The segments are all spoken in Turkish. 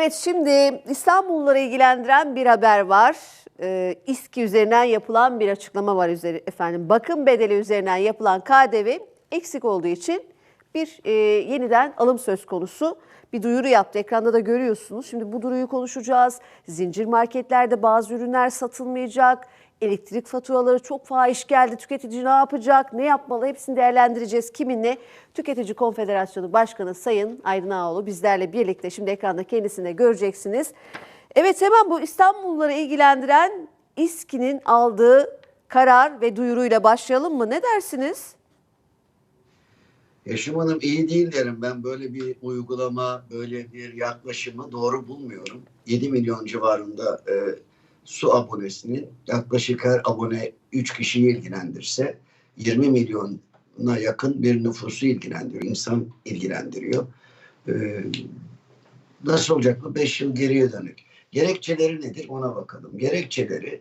Evet şimdi İstanbulluları ilgilendiren bir haber var. Ee, İSKİ üzerinden yapılan bir açıklama var üzeri, efendim. Bakım bedeli üzerinden yapılan KDV eksik olduğu için bir e, yeniden alım söz konusu. Bir duyuru yaptı. Ekranda da görüyorsunuz. Şimdi bu duyuruyu konuşacağız. Zincir marketlerde bazı ürünler satılmayacak. Elektrik faturaları çok fahiş geldi. Tüketici ne yapacak? Ne yapmalı? Hepsini değerlendireceğiz. Kiminle? Tüketici Konfederasyonu Başkanı Sayın Aydın Ağoğlu bizlerle birlikte. Şimdi ekranda kendisini de göreceksiniz. Evet hemen bu İstanbulluları ilgilendiren İSKİ'nin aldığı karar ve duyuruyla başlayalım mı? Ne dersiniz? Yaşım Hanım iyi değil derim. Ben böyle bir uygulama, böyle bir yaklaşımı doğru bulmuyorum. 7 milyon civarında e, su abonesinin yaklaşık her abone 3 kişiyi ilgilendirse 20 milyona yakın bir nüfusu ilgilendiriyor. insan ilgilendiriyor. E, nasıl olacak bu? 5 yıl geriye dönük. Gerekçeleri nedir ona bakalım. Gerekçeleri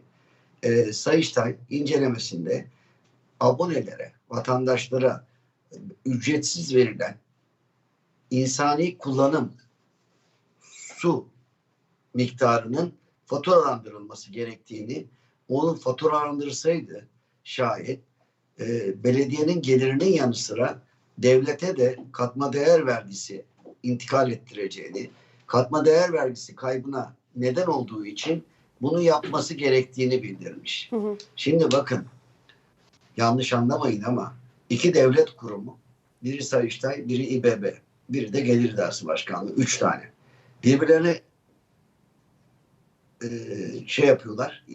e, Sayıştay incelemesinde abonelere, vatandaşlara ücretsiz verilen insani kullanım su miktarının faturalandırılması gerektiğini onun faturalandırılsaydı şayet e, belediyenin gelirinin yanı sıra devlete de katma değer vergisi intikal ettireceğini, katma değer vergisi kaybına neden olduğu için bunu yapması gerektiğini bildirmiş. Hı hı. Şimdi bakın yanlış anlamayın ama iki devlet kurumu biri Sayıştay, biri İBB, biri de Gelir İdaresi Başkanlığı. Üç tane. Birbirlerine e, şey yapıyorlar,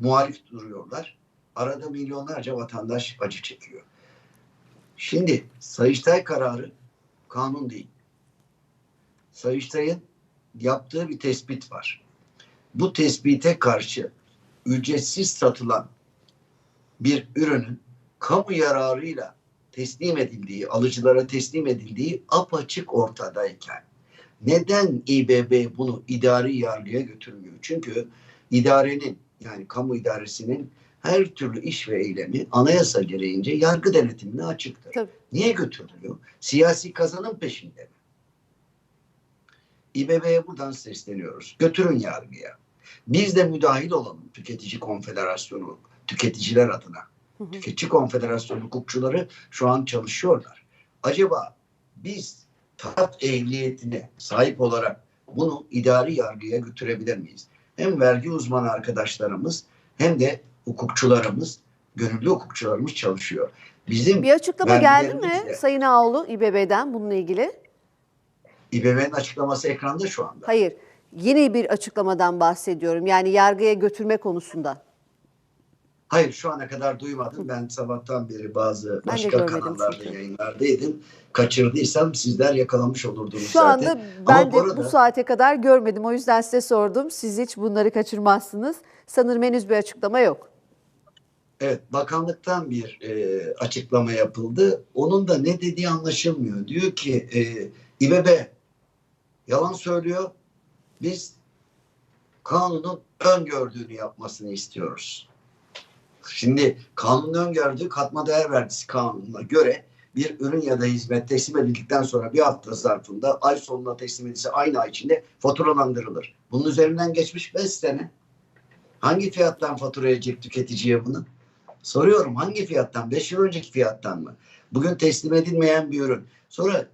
muhalif duruyorlar. Arada milyonlarca vatandaş acı çekiyor. Şimdi Sayıştay kararı kanun değil. Sayıştay'ın yaptığı bir tespit var. Bu tespite karşı ücretsiz satılan bir ürünün kamu yararıyla teslim edildiği, alıcılara teslim edildiği apaçık ortadayken neden İBB bunu idari yargıya götürmüyor? Çünkü idarenin yani kamu idaresinin her türlü iş ve eylemi anayasa gereğince yargı denetimine açıktır. Tabii. Niye götürülüyor? Siyasi kazanım peşinde mi? İBB'ye buradan sesleniyoruz. Götürün yargıya. Biz de müdahil olalım Tüketici Konfederasyonu, tüketiciler adına. Hı hı. Tüketici Konfederasyonu hukukçuları şu an çalışıyorlar. Acaba biz tat ehliyetine sahip olarak bunu idari yargıya götürebilir miyiz? Hem vergi uzmanı arkadaşlarımız hem de hukukçularımız, gönüllü hukukçularımız çalışıyor. Bizim Bir açıklama geldi mi Sayın Ağoğlu İBB'den bununla ilgili? İBB'nin açıklaması ekranda şu anda. Hayır. Yeni bir açıklamadan bahsediyorum. Yani yargıya götürme konusunda. Hayır şu ana kadar duymadım. Ben sabahtan beri bazı Ben başka kanallarda çünkü. yayınlardaydım. Kaçırdıysam sizler yakalamış olurdunuz Şu zaten. anda ben Ama de bu arada- bu saate kadar görmedim. O yüzden size sordum. Siz hiç bunları kaçırmazsınız. Sanırım henüz bir açıklama yok. Evet, bakanlıktan bir e, açıklama yapıldı. Onun da ne dediği anlaşılmıyor. Diyor ki e, İBB yalan söylüyor. Biz kanunun öngördüğünü yapmasını istiyoruz. Şimdi kanunun öngördüğü katma değer vergisi kanununa göre bir ürün ya da hizmet teslim edildikten sonra bir hafta zarfında ay sonuna teslim edilse aynı ay içinde faturalandırılır. Bunun üzerinden geçmiş 5 sene. Hangi fiyattan fatura edecek tüketiciye bunu? Soruyorum hangi fiyattan? 5 yıl önceki fiyattan mı? Bugün teslim edilmeyen bir ürün. Sonra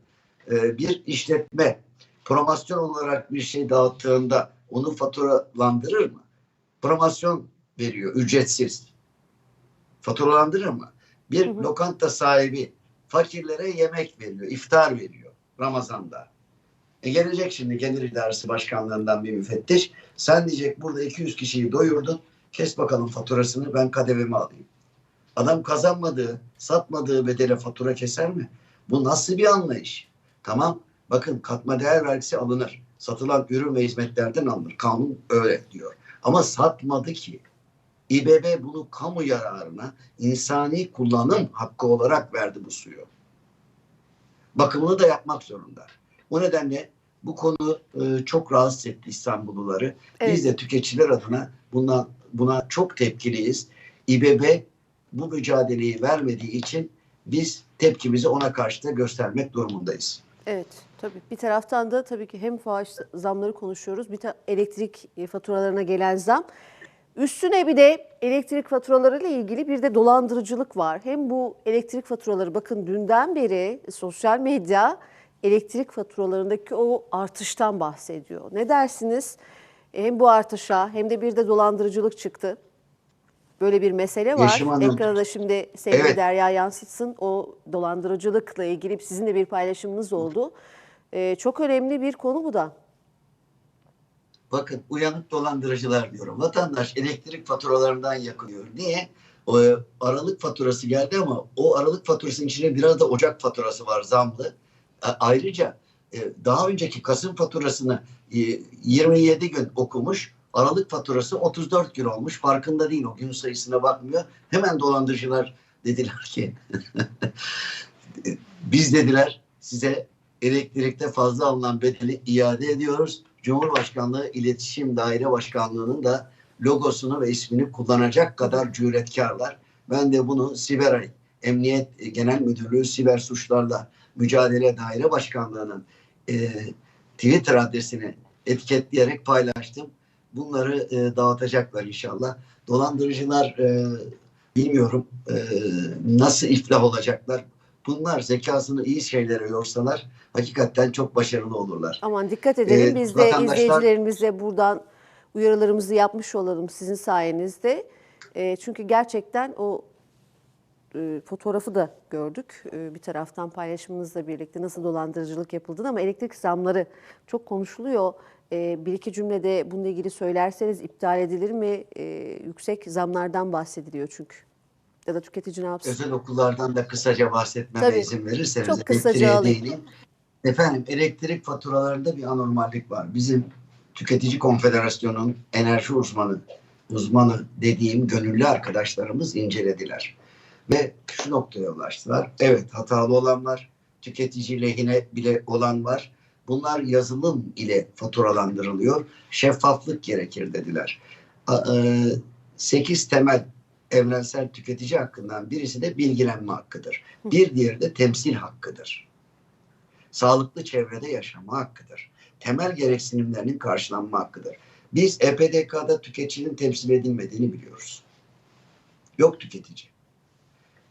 e, bir işletme promosyon olarak bir şey dağıttığında onu faturalandırır mı? Promosyon veriyor ücretsiz. Faturalandırır mı? Bir Hı hı. lokanta sahibi fakirlere yemek veriyor, iftar veriyor Ramazan'da. E gelecek şimdi Gelir İdaresi Başkanlığından bir müfettiş. Sen diyecek burada 200 kişiyi doyurdun. Kes bakalım faturasını ben kadevimi alayım. Adam kazanmadığı, satmadığı bedele fatura keser mi? Bu nasıl bir anlayış? Tamam bakın katma değer vergisi alınır. Satılan ürün ve hizmetlerden alınır. Kanun öyle diyor. Ama satmadı ki. İBB bunu kamu yararına insani kullanım hakkı olarak verdi bu suyu. Bakımını da yapmak zorunda. O nedenle bu konu e, çok rahatsız etti İstanbulluları. Evet. Biz de tüketiciler adına bundan buna çok tepkiliyiz. İBB bu mücadeleyi vermediği için biz tepkimizi ona karşı da göstermek durumundayız. Evet tabii bir taraftan da tabii ki hem fahiş zamları konuşuyoruz bir elektrik e, faturalarına gelen zam. Üstüne bir de elektrik faturalarıyla ilgili bir de dolandırıcılık var. Hem bu elektrik faturaları bakın dünden beri sosyal medya elektrik faturalarındaki o artıştan bahsediyor. Ne dersiniz? Hem bu artışa hem de bir de dolandırıcılık çıktı. Böyle bir mesele var. Yeşim Hanım. Ekrana da şimdi sevgili Evet. Derya yansıtsın. O dolandırıcılıkla ilgili sizin de bir paylaşımınız oldu. Ee, çok önemli bir konu bu da. Bakın uyanık dolandırıcılar diyorum. Vatandaş elektrik faturalarından yakınıyor. Niye? O Aralık faturası geldi ama o Aralık faturasının içine biraz da Ocak faturası var zamlı. Ayrıca e, daha önceki Kasım faturasını e, 27 gün okumuş. Aralık faturası 34 gün olmuş. Farkında değil o gün sayısına bakmıyor. Hemen dolandırıcılar dediler ki biz dediler size elektrikte fazla alınan bedeli iade ediyoruz. Cumhurbaşkanlığı İletişim Daire Başkanlığı'nın da logosunu ve ismini kullanacak kadar cüretkarlar. Ben de bunu Siberay Emniyet Genel Müdürlüğü Siber Suçlarla Mücadele Daire Başkanlığı'nın e, Twitter adresini etiketleyerek paylaştım. Bunları e, dağıtacaklar inşallah. Dolandırıcılar e, bilmiyorum e, nasıl iflah olacaklar. Bunlar zekasını iyi şeylere yorsalar hakikaten çok başarılı olurlar. Aman dikkat edelim. Ee, Biz de vatandaşlar- izleyicilerimize buradan uyarılarımızı yapmış olalım sizin sayenizde. Ee, çünkü gerçekten o e, fotoğrafı da gördük. E, bir taraftan paylaşımınızla birlikte nasıl dolandırıcılık yapıldığını ama elektrik zamları çok konuşuluyor. E, bir iki cümlede bununla ilgili söylerseniz iptal edilir mi? E, yüksek zamlardan bahsediliyor çünkü. Ya da tüketici ne yapsın? Özel okullardan da kısaca bahsetmeme Tabii. izin verirseniz. Çok kısaca değineyim. Efendim elektrik faturalarında bir anormallik var. Bizim Tüketici Konfederasyonu'nun enerji uzmanı, uzmanı dediğim gönüllü arkadaşlarımız incelediler. Ve şu noktaya ulaştılar. Evet hatalı olan var. Tüketici lehine bile olan var. Bunlar yazılım ile faturalandırılıyor. Şeffaflık gerekir dediler. 8 temel evrensel tüketici hakkından birisi de bilgilenme hakkıdır. Bir diğeri de temsil hakkıdır. Sağlıklı çevrede yaşama hakkıdır. Temel gereksinimlerinin karşılanma hakkıdır. Biz EPDK'da tüketicinin temsil edilmediğini biliyoruz. Yok tüketici.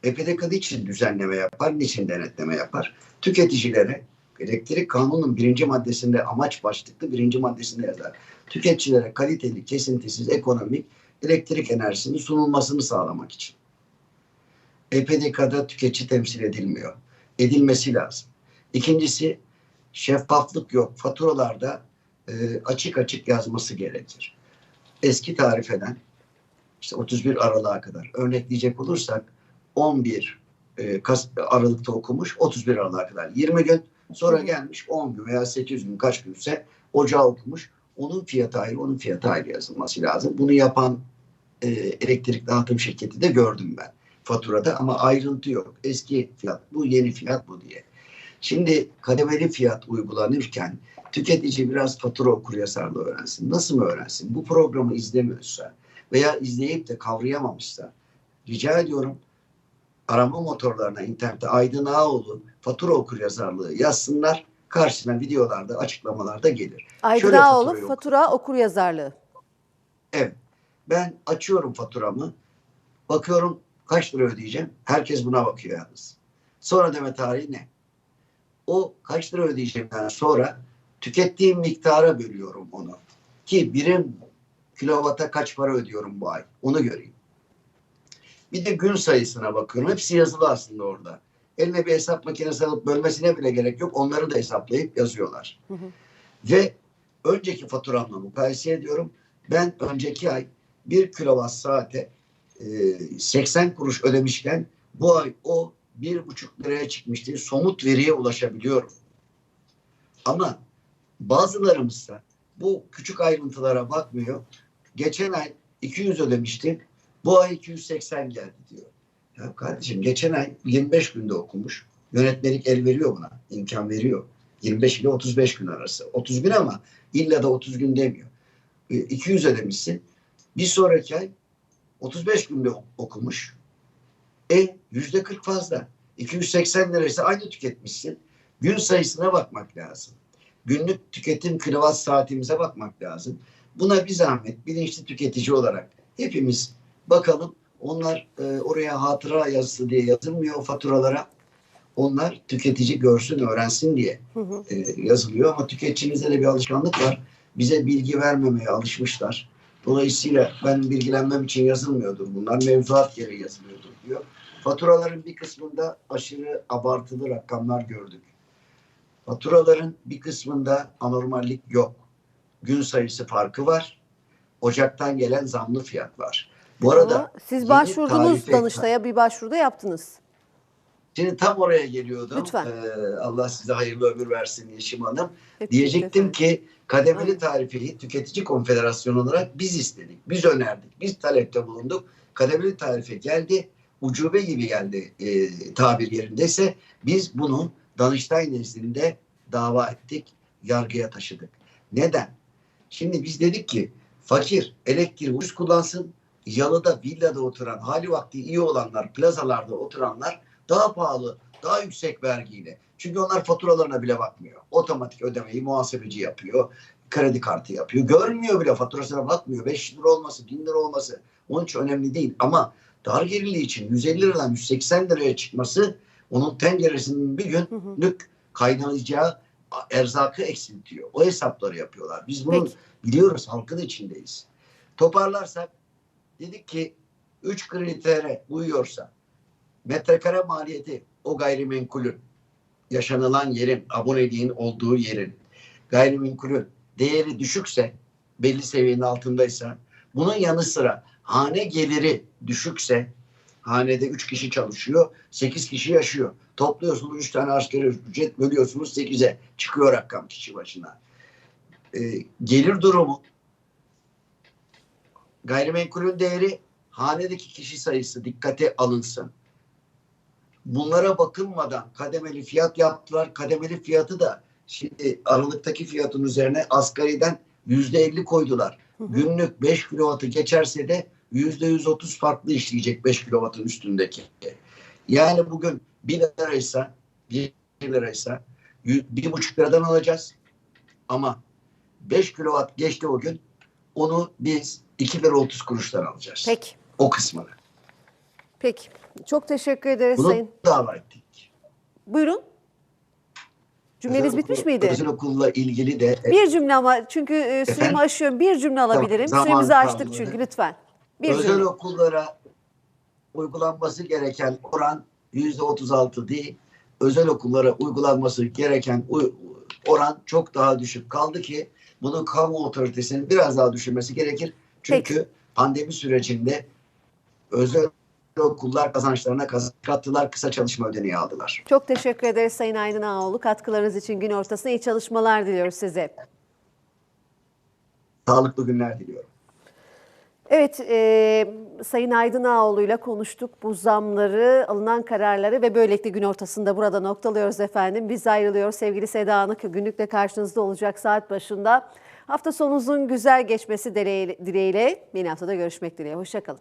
EPDK için düzenleme yapar, niçin denetleme yapar? Tüketicilere elektrik kanunun birinci maddesinde amaç başlıklı birinci maddesinde yazar. Tüketicilere kaliteli, kesintisiz, ekonomik elektrik enerjisinin sunulmasını sağlamak için. EPDK'da tüketici temsil edilmiyor. Edilmesi lazım. İkincisi şeffaflık yok. Faturalarda e, açık açık yazması gerekir. Eski tarifeden işte 31 Aralık'a kadar örnekleyecek olursak 11 e, Kas- Aralık'ta okumuş 31 Aralık'a kadar 20 gün sonra gelmiş 10 gün veya 8 gün kaç günse ocağı okumuş. Onun fiyatı ayrı, onun fiyatı ayrı yazılması lazım. Bunu yapan e, elektrik dağıtım şirketi de gördüm ben faturada ama ayrıntı yok. Eski fiyat bu, yeni fiyat bu diye. Şimdi kademeli fiyat uygulanırken tüketici biraz fatura okuryazarlığı öğrensin. Nasıl mı öğrensin? Bu programı izlemiyorsa veya izleyip de kavrayamamışsa rica ediyorum arama motorlarına internette Aydın Ağoğlu fatura okuryazarlığı yazsınlar. Karşısına videolarda, açıklamalarda gelir. Faturayı fatura okur yazarlığı. Evet. Ben açıyorum faturamı. Bakıyorum kaç lira ödeyeceğim. Herkes buna bakıyor yalnız. Sonra ödeme tarihi ne? O kaç lira ödeyeceğimden sonra tükettiğim miktara bölüyorum onu. Ki birim kilovata kaç para ödüyorum bu ay. Onu göreyim. Bir de gün sayısına bakıyorum. Hepsi yazılı aslında orada. Eline bir hesap makinesi alıp bölmesine bile gerek yok. Onları da hesaplayıp yazıyorlar. Hı hı. Ve önceki faturamla mukayese ediyorum. Ben önceki ay 1 kilowatt saate e, 80 kuruş ödemişken bu ay o bir buçuk liraya çıkmıştı. Somut veriye ulaşabiliyorum. Ama bazılarımızsa bu küçük ayrıntılara bakmıyor. Geçen ay 200 ödemişti. Bu ay 280 geldi diyor. Ya kardeşim geçen ay 25 günde okumuş. Yönetmelik el veriyor buna. imkan veriyor. 25 ile 35 gün arası. 30 gün ama illa da 30 gün demiyor. E, 200 ödemişsin. Bir sonraki ay 35 günde okumuş. E yüzde 40 fazla. 280 liraysa aynı tüketmişsin. Gün sayısına bakmak lazım. Günlük tüketim kilowatt saatimize bakmak lazım. Buna bir zahmet bilinçli tüketici olarak hepimiz bakalım. Onlar e, oraya hatıra yazısı diye yazılmıyor faturalara. Onlar tüketici görsün, öğrensin diye Hı hı. e, yazılıyor ama tüketicimizde de bir alışkanlık var. Bize bilgi vermemeye alışmışlar. Dolayısıyla ben bilgilenmem için yazılmıyordur. Bunlar mevzuat gereği yazılıyordur diyor. Faturaların bir kısmında aşırı abartılı rakamlar gördük. Faturaların bir kısmında anormallik yok. Gün sayısı farkı var. Ocaktan gelen zamlı fiyat var. Bu arada siz başvurdunuz Danıştay'a bir başvuruda yaptınız. Şimdi tam oraya geliyordum. Lütfen. Ee, Allah size hayırlı ömür versin Yeşim Hanım. Hep Diyecektim efendim. ki kademeli Aynen. tarifeyi Tüketici Konfederasyonu olarak biz istedik. Biz önerdik. Biz talepte bulunduk. Kademeli tarife geldi. Ucube gibi geldi e, tabir yerindeyse. Biz bunu Danıştay nezdinde dava ettik. Yargıya taşıdık. Neden? Şimdi biz dedik ki fakir elektriği ucuz kullansın. Yalıda, villada oturan, hali vakti iyi olanlar, plazalarda oturanlar daha pahalı, daha yüksek vergiyle. Çünkü onlar faturalarına bile bakmıyor. Otomatik ödemeyi muhasebeci yapıyor. Kredi kartı yapıyor. Görmüyor bile faturasına bakmıyor. 5 lira olması, 1000 lira olması onun için önemli değil. Ama dar gelirli için 150 liradan 180 liraya çıkması onun tenceresinin bir günlük kaynayacağı erzakı eksiltiyor. O hesapları yapıyorlar. Biz bunu Peki. biliyoruz. Halkın içindeyiz. Toparlarsak dedik ki 3 kriter uyuyorsa metrekare maliyeti o gayrimenkulün yaşanılan yerin, aboneliğin olduğu yerin gayrimenkulün değeri düşükse belli seviyenin altındaysa bunun yanı sıra hane geliri düşükse hanede 3 kişi çalışıyor, 8 kişi yaşıyor. Topluyorsunuz 3 tane asgari ücret bölüyorsunuz 8'e çıkıyor rakam kişi başına. Ee, gelir durumu gayrimenkulün değeri hanedeki kişi sayısı dikkate alınsın. Bunlara bakılmadan kademeli fiyat yaptılar. Kademeli fiyatı da şimdi aralıktaki fiyatın üzerine asgariden yüzde elli koydular. Günlük 5 kilovatı geçerse de yüzde yüz otuz farklı işleyecek 5 kilovatın üstündeki. Yani bugün 1 liraysa 1 liraysa bir buçuk liradan alacağız. Ama 5 kilovat geçti o gün onu biz 2 lira 30 kuruştan alacağız. Peki. O kısmını. Peki. Çok teşekkür ederiz Bunu Sayın. dava ettik. Buyurun. Cümleniz Özel bitmiş okul- miydi? Özel okulla ilgili de Bir cümle ama çünkü e, süremi aşıyorum. Bir cümle alabilirim. zaman Süremizi açtık kaldı. çünkü lütfen. Bir özel cümle. okullara uygulanması gereken oran yüzde 36 değil. Özel okullara uygulanması gereken oran çok daha düşük. Kaldı ki bunu kamu otoritesinin biraz daha düşürmesi gerekir. Çünkü pandemi sürecinde özel okullar kazançlarına kaz- kattılar, kısa çalışma ödeneği aldılar. Çok teşekkür ederiz Sayın Aydın Ağoğlu. Katkılarınız için gün ortasında iyi çalışmalar diliyoruz size. Sağlıklı günler diliyorum. Evet, e, Sayın Aydın Ağoğlu'yla konuştuk bu zamları, alınan kararları ve böylelikle gün ortasında burada noktalıyoruz efendim. Biz ayrılıyoruz. Sevgili Seda Anık günlükle karşınızda olacak saat başında. Hafta sonunuzun güzel geçmesi dileğiyle, yeni haftada görüşmek dileğiyle. Hoşçakalın.